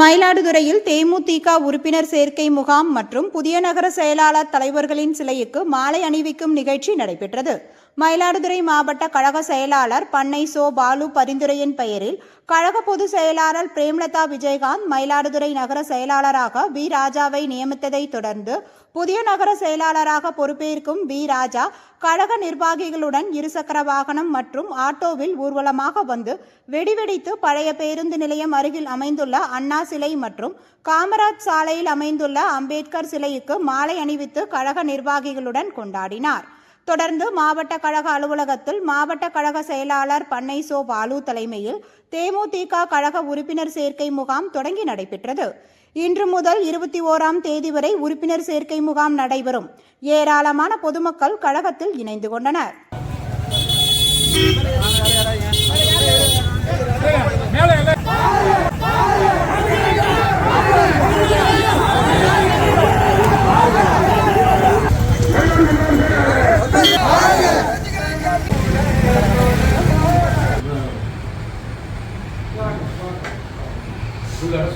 மயிலாடுதுறையில் தேமுதிக உறுப்பினர் சேர்க்கை முகாம் மற்றும் புதிய நகர செயலாளர் தலைவர்களின் சிலைக்கு மாலை அணிவிக்கும் நிகழ்ச்சி நடைபெற்றது. மயிலாடுதுறை மாவட்ட கழக செயலாளர் பண்ணை சோ பாலு பரிந்துரையின் பெயரில் கழக பொதுச் செயலாளர் பிரேம்லதா விஜயகாந்த் மயிலாடுதுறை நகர செயலாளராக வி ராஜாவை நியமித்ததை தொடர்ந்து புதிய நகர செயலாளராக பொறுப்பேற்கும் வி ராஜா கழக நிர்வாகிகளுடன் இருசக்கர வாகனம் மற்றும் ஆட்டோவில் ஊர்வலமாக வந்து வெடிவெடித்து பழைய பேருந்து நிலையம் அருகில் அமைந்துள்ள அண்ணா சிலை மற்றும் காமராஜ் சாலையில் அமைந்துள்ள அம்பேத்கர் சிலைக்கு மாலை அணிவித்து கழக நிர்வாகிகளுடன் கொண்டாடினார். தொடர்ந்து மாவட்ட கழக அலுவலகத்தில் மாவட்ட கழக செயலாளர் பண்ணை சோ பாலு தலைமையில் தேமுதிக கழக உறுப்பினர் சேர்க்கை முகாம் தொடங்கி நடைபெற்றது. இன்று முதல் இருபத்தி ஓராம் தேதி வரை உறுப்பினர் சேர்க்கை முகாம் நடைபெறும். ஏராளமான பொதுமக்கள் கழகத்தில் இணைந்து கொண்டனர். ಸುಗರ್